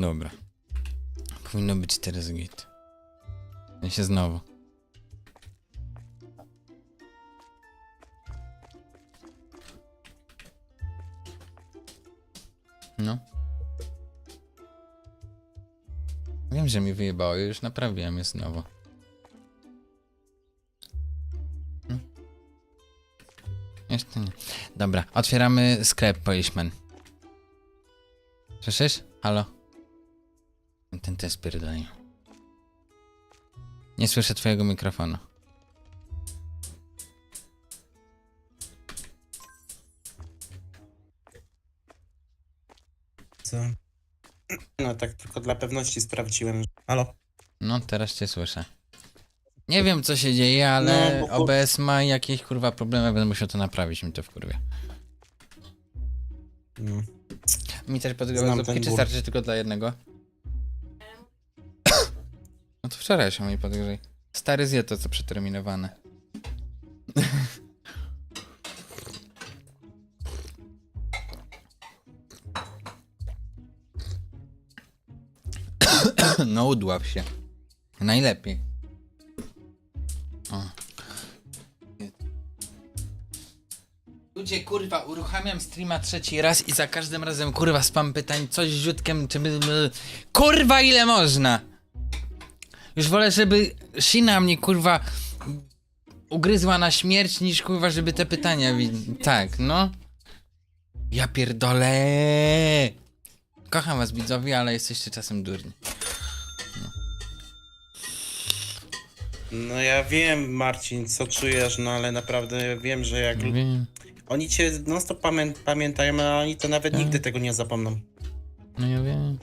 Dobra. Powinno być teraz git. Ja się znowu. No. Wiem, że mi wyjebało, już naprawiłem je znowu. No. Jeszcze nie. Dobra, otwieramy sklep, policeman. Słyszysz? Halo? Ten też pierdolnie. Nie słyszę twojego mikrofonu. Co? No tak tylko dla pewności sprawdziłem. Halo? No, teraz cię słyszę. Nie wiem, co się dzieje, ale No, bo- OBS ma jakieś kurwa problemy, będę musiał to naprawić, mi to w kurwie. No. Mi też Znam podgrywa zupki, ten czy ból. starczy tylko dla jednego? Wczoraj się mi podgrzej. Stary zje to, co przeterminowane. No udław się. Najlepiej. O. Ludzie, kurwa, uruchamiam streama trzeci raz i za każdym razem, kurwa, spam pytań, coś z ziutkiem, czy by... by- Kurwa, ile można? Już wolę, żeby Shina mnie, kurwa, ugryzła na śmierć, niż, kurwa, żeby te pytania... Tak, no. Ja pierdolę. Kocham was, widzowie, ale jesteście czasem durni. no ja wiem, Marcin, co czujesz, no ale naprawdę wiem, że jak... Wiem. Oni cię non stop pamię pamiętają, a oni to nawet Tak. nigdy tego nie zapomną. No ja wiem.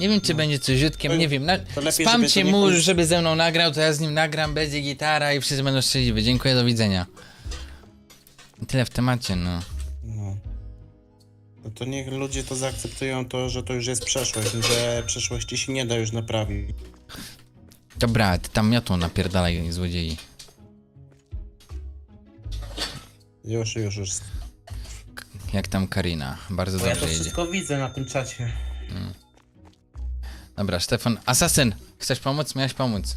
Nie wiem, czy będzie coś ziutkiem, To- nie wiem. Na, to lepiej, spamcie żeby to nie żeby ze mną nagrał, to ja z nim nagram, będzie gitara i wszyscy będą szczęśliwi. Dziękuję, do widzenia. I tyle w temacie, no. No. No to niech ludzie to zaakceptują, to, że to już jest przeszłość, że przeszłości się nie da już naprawić. Dobra, ty tam miotą napierdalaj, złodziei. Już, już, już. Jak tam Karina? Bardzo Bo ja dobrze to jedzie. wszystko widzę na tym czacie. Dobra, Stefan. Asasyn! Chcesz pomóc? Miałeś pomóc.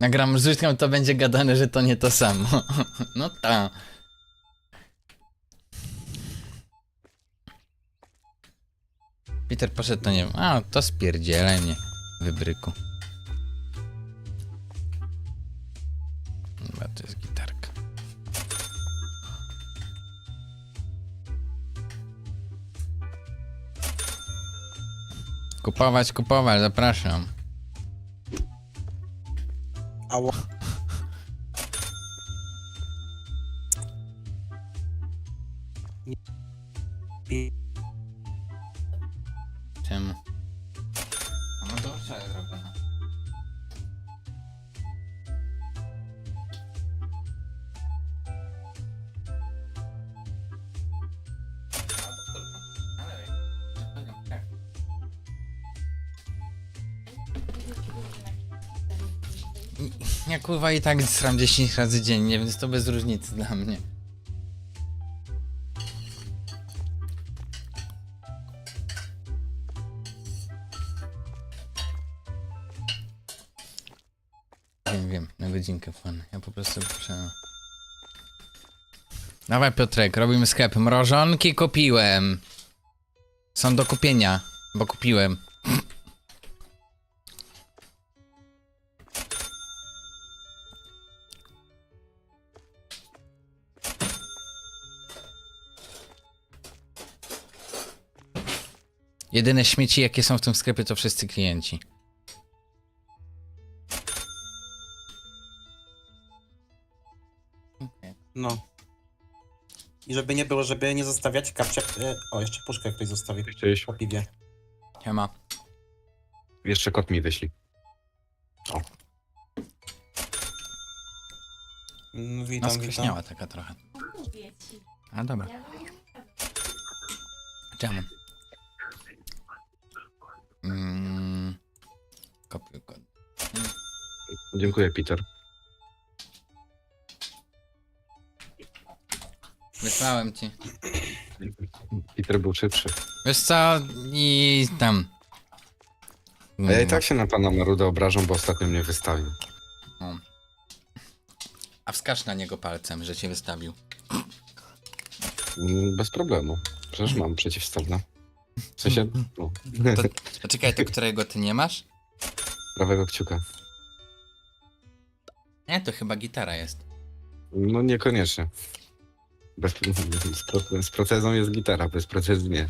Nagram z Zuzką, to będzie gadane, że to nie to samo. No ta. Peter poszedł, to nie wiem. A, to spierdzielaj mnie, wybryku. Chyba to jest gitarka. Kupować, kupować, zapraszam. Ja kurwa i tak sram 10 razy dziennie, więc to bez różnicy dla mnie. Wiem, wiem, na godzinkę fan. Ja po prostu muszę... Dawaj Piotrek, robimy sklep. Mrożonki kupiłem. Są do kupienia, bo kupiłem. Jedyne śmieci, jakie są w tym sklepie, to wszyscy klienci. No. I żeby nie było, żeby nie zostawiać kapcia... E, o, jeszcze puszkę ktoś zostawi Chciałeś po piwie. Siema. jeszcze kot mi wyślij. Mm, No Witam, witam. skreśniała taka trochę. Mówię ci. A dobra. Ja Czemu? Dziękuję, Peter. Wysłałem ci. Peter był szybszy. Wiesz co? I tam. A ja i tak się na pana Marudę obrażam, bo ostatnio mnie wystawił. A wskaż na niego palcem, że cię wystawił. Mm, Bez problemu. Przecież mam przeciwstawne. W sensie, no, To, czekaj, to którego ty nie masz? prawego kciuka. Nie, to chyba gitara jest. No niekoniecznie. Bez, z, pro, z procezą jest gitara, bez procezy nie.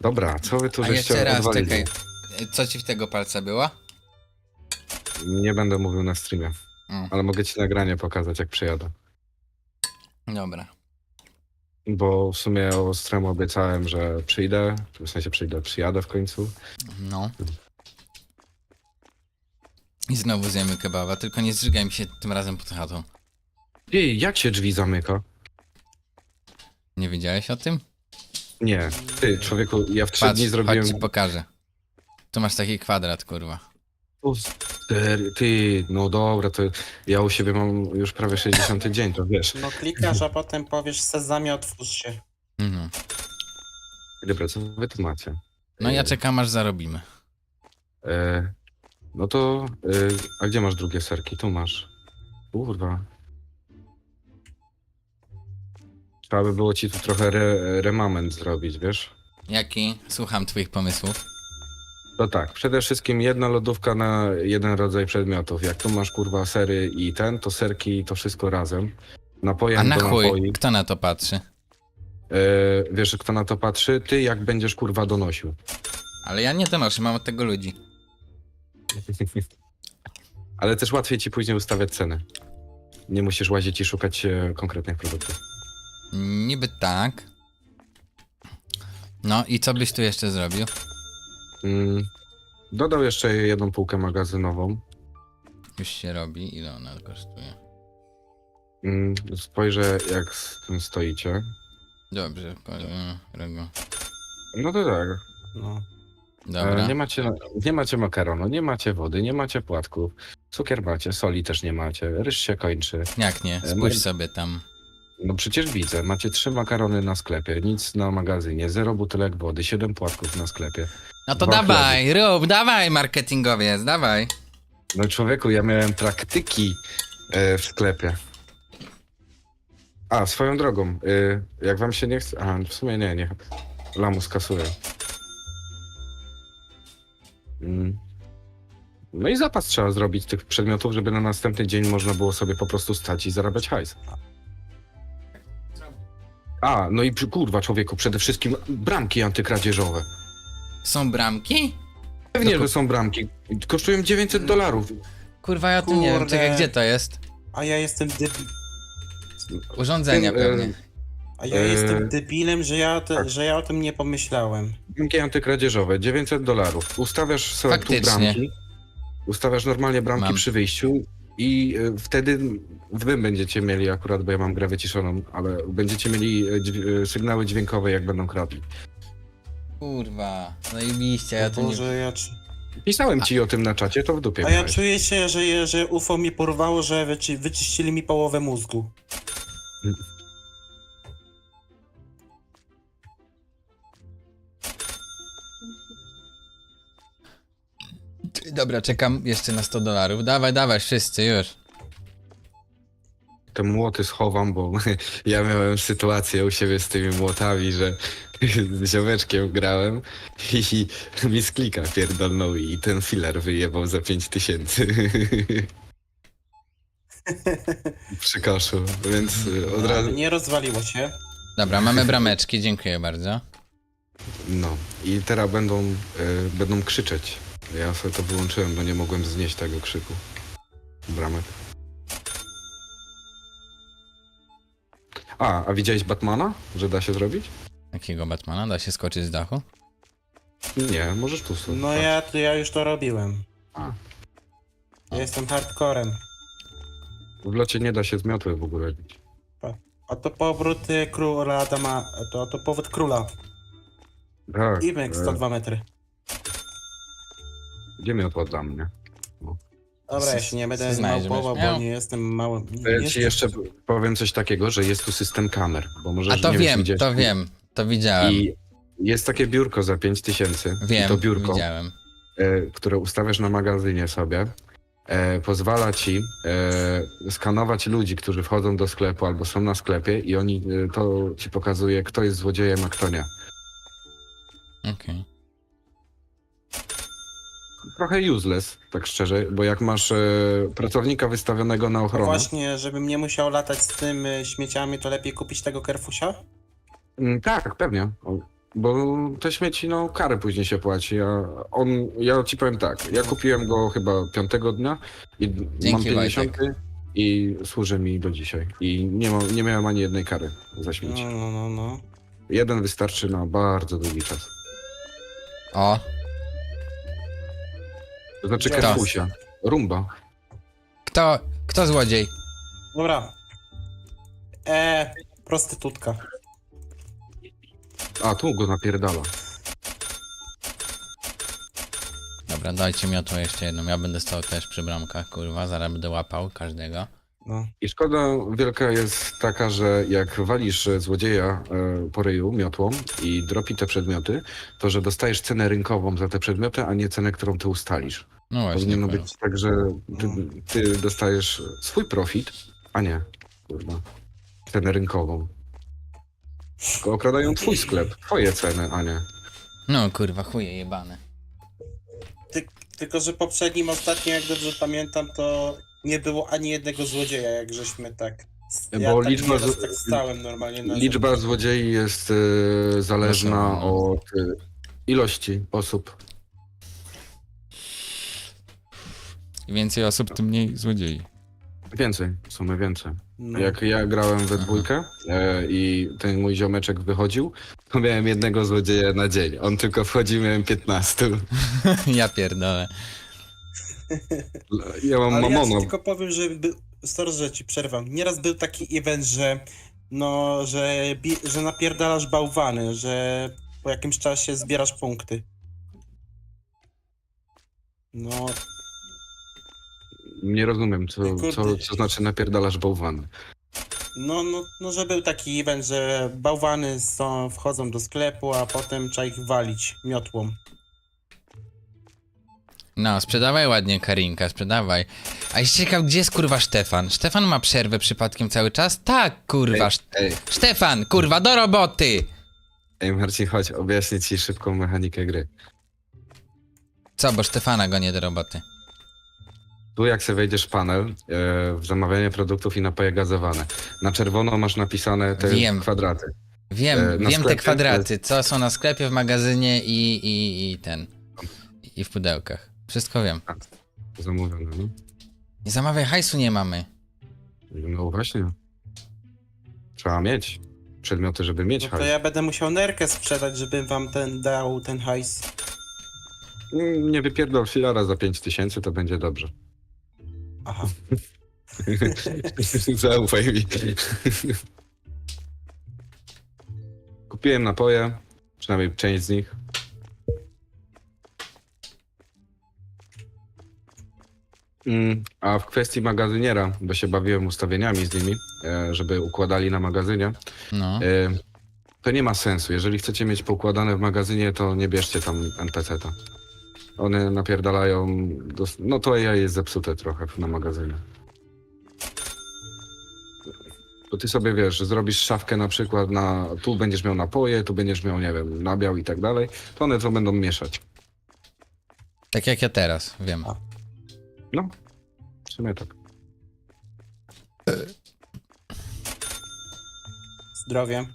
Dobra, co wy tu A żeście jeszcze raz, odwalili? czekaj. Co ci w tego palca było? Nie będę mówił na streamie, Mm, ale mogę ci nagranie pokazać, jak przyjadę. dobra. Bo w sumie Ostremu obiecałem, że przyjdę, w sensie przyjdę, przyjadę w końcu. No. I znowu zjemy kebaba, tylko nie zżygaj mi się tym razem pod chatą. Ej, jak się drzwi zamyka? Nie wiedziałeś o tym? Nie, ty, człowieku, ja w trzy Patrz, dni zrobiłem... chodź ci pokażę. Tu masz taki kwadrat, kurwa. O, stary, Ty, no dobra, to ja u siebie mam już prawie 60 dzień, to wiesz. No klikasz, a potem powiesz sezamie, otwórz się. Mhm. Dobra, co wy tu macie? No ja E, czekam aż zarobimy. E, no to, e, a gdzie masz drugie serki? Tu masz. Kurwa. Trzeba by było ci tu trochę re, remament zrobić, wiesz? Jaki? Słucham twoich pomysłów. To tak, przede wszystkim jedna lodówka na jeden rodzaj przedmiotów. Jak tu masz kurwa sery i ten, to serki to wszystko razem. Napoje A na do chuj, napoi. kto na to patrzy? E, wiesz, kto na to patrzy? Ty, jak będziesz kurwa donosił. Ale ja nie donoszę, mam od tego ludzi. Ale też łatwiej ci później ustawiać ceny. Nie musisz łazić i szukać e, konkretnych produktów. Niby tak. No i co byś tu jeszcze zrobił? Mm, dodał jeszcze jedną półkę magazynową. Już się robi, ile ona kosztuje? Mm, spojrzę, jak z tym stoicie. Dobrze, po- e, robię. No to tak. No. Dobra. E, nie, macie, nie macie makaronu, nie macie wody, nie macie płatków. Cukier macie, soli też nie macie. Ryż się kończy. Jak nie? E, Spójrz no- sobie tam. No przecież widzę, macie trzy makarony na sklepie, nic na magazynie, zero butelek wody, siedem płatków na sklepie. No to Dwa dawaj, rób, dawaj marketingowiec, dawaj. No człowieku, ja miałem praktyki e, w sklepie. A, swoją drogą, e, jak wam się nie chce... A, w sumie nie, nie. Lamus kasuje. Mm. No i zapas trzeba zrobić tych przedmiotów, żeby na następny dzień można było sobie po prostu stać i zarabiać hajs. A, no i przy- kurwa człowieku, przede wszystkim bramki antykradzieżowe. Są bramki? Pewnie, że są bramki. Kosztują 900 dolarów. Kurwa, ja tu nie wiem, Kurde. czekaj, gdzie to jest? A ja jestem debi... Urządzenia Tym, e, pewnie. A ja Eee, jestem debilem, że ja, o te, tak. że ja o tym nie pomyślałem. Bramki antykradzieżowe, 900 dolarów. Ustawiasz sobie tu Faktycznie. bramki. Ustawiasz normalnie bramki Mam. przy wyjściu i e, wtedy wy będziecie mieli akurat, bo ja mam grę wyciszoną, ale będziecie mieli dźwi- e, sygnały dźwiękowe, jak będą kradli. Kurwa, zajebiście, ja tu nie... Boże, ja, czu- Pisałem ci o tym na czacie, to w dupie a ja miałeś. czuję się, że, że UFO mi porwało, że wyci... wyczyścili mi połowę mózgu. Dobra, czekam jeszcze na 100 dolarów. Dawaj, dawaj, wszyscy, już. Te młoty schowam, bo ja miałem sytuację u siebie z tymi młotami, że z ziomeczkiem grałem i mi z klika pierdolnął i ten filar wyjebał za 5000. Przy koszu, więc od razu... Nie rozwaliło się. Dobra, mamy brameczki, dziękuję bardzo. No i teraz będą, y, będą krzyczeć. Ja sobie to wyłączyłem, bo nie mogłem znieść tego krzyku. Bramek. A, a widziałeś Batmana? Że da się zrobić? Jakiego Batmana? Da się skoczyć z dachu? Nie, możesz tu sobie. No ja, to ja już to robiłem. A. Ja jestem hardcorem. W locie nie da się z miotły w ogóle bić. A to powrót y, króla Adama, to, to powód króla. Tak. Imek e, 102 metry. Gdzie miotła dla mnie? Dobra, ja się nie będę Znajdziesz, małpował, miał. bo nie jestem małym. To Ja ci jeszcze powiem coś takiego, że jest tu system kamer, bo może A to nie wiem, widziałeś. to wiem, to widziałem. I jest takie biurko za 5000. Wiem, I to biurko, widziałem. e, które ustawiasz na magazynie sobie, e, pozwala ci e, skanować ludzi, którzy wchodzą do sklepu albo są na sklepie i oni e, to ci pokazuje, kto jest złodziejem, a kto nie. Okej. Trochę useless, tak szczerze, bo jak masz e, pracownika wystawionego na No ochronę, właśnie, żebym nie musiał latać z tym y, śmieciami, to lepiej kupić tego Kerfusia? Mm, Tak, pewnie. O, Bo te śmieci, no, karę później się płaci. A on, ja ci powiem tak, ja kupiłem go chyba piątego dnia i mam 50 i służy mi do dzisiaj. I nie, ma, nie miałem ani jednej kary za śmieci. No, no, no, no. Jeden wystarczy na bardzo długi czas. O, To znaczy Kto? Kerfusia. Rumba. kto, kto złodziej? Dobra. E, prostytutka. A, tu go napierdala. Dobra, dajcie miotło jeszcze jedną. Ja będę stał też przy bramkach, kurwa, zaraz będę łapał każdego. No. I szkoda wielka jest taka, że jak walisz złodzieja e, po ryju miotłą i dropi te przedmioty, to że dostajesz cenę rynkową za te przedmioty, a nie cenę, którą ty ustalisz. No właśnie. Powinno kurwa. być tak, że ty, ty dostajesz swój profit, a nie, kurwa, cenę rynkową. Tylko okradają twój sklep, twoje ceny, a nie. No kurwa, chuje jebane. Ty, tylko, że poprzednim, ostatnim, jak dobrze pamiętam, to nie było ani jednego złodzieja, jak żeśmy tak. Ja Bo tak liczba nieraz tak stałem normalnie na Liczba złodziei jest e, zależna od e, ilości osób. Im więcej osób, tym mniej złodziei. Więcej, w sumie więcej. No. Jak ja grałem we dwójkę e, i ten mój ziomeczek wychodził, to miałem jednego złodzieja na dzień. On tylko wchodził, miałem 15. ja pierdolę. Ja mam Ale ja ci tylko powiem, że był, sorry, że ci przerwam. Nieraz był taki event, że no, że, bi, że napierdalasz bałwany, że po jakimś czasie zbierasz punkty. No, Nie rozumiem, co, Kurde. co, co znaczy napierdalasz bałwany. no, no, no, że był taki event, że bałwany są, wchodzą do sklepu, a potem trzeba ich walić miotłą. No, sprzedawaj ładnie Karinka, sprzedawaj. A jeszcze ciekaw, gdzie jest kurwa Stefan? Stefan ma przerwę przypadkiem cały czas? Tak, kurwa. Ej, ej, Stefan, kurwa, do roboty! ej Marcin, chodź, objaśnię ci szybką mechanikę gry. Co, bo Stefana go nie do roboty. Tu jak sobie wejdziesz w panel, e, w zamawianie produktów i napoje gazowane. Na czerwono masz napisane te Wiem. kwadraty. Wiem, E, na wiem te sklepie kwadraty, co są na sklepie, w magazynie i, i, i ten. I w pudełkach. Wszystko wiem. Zamówione, no. Nie zamawiaj hajsu, nie mamy. No właśnie. Trzeba mieć przedmioty, żeby mieć No to hajs. ja będę musiał nerkę sprzedać, żebym wam ten dał ten hajs. Mm, Nie wypierdol filara za 5000, to będzie dobrze. Aha. Zaufaj mi. Kupiłem napoje, przynajmniej część z nich. Mm, A w kwestii magazyniera, bo się bawiłem ustawieniami z nimi, e, żeby układali na magazynie, No. e, to nie ma sensu. Jeżeli chcecie mieć poukładane w magazynie, to nie bierzcie tam NPC-ta. One napierdalają, dos- no to AI jest zepsute trochę na magazynie. To ty sobie wiesz, zrobisz szafkę na przykład na, tu będziesz miał napoje, tu będziesz miał, nie wiem, nabiał i tak dalej, to one to będą mieszać. Tak jak ja teraz, wiem. No, w sumie tak. Zdrowie.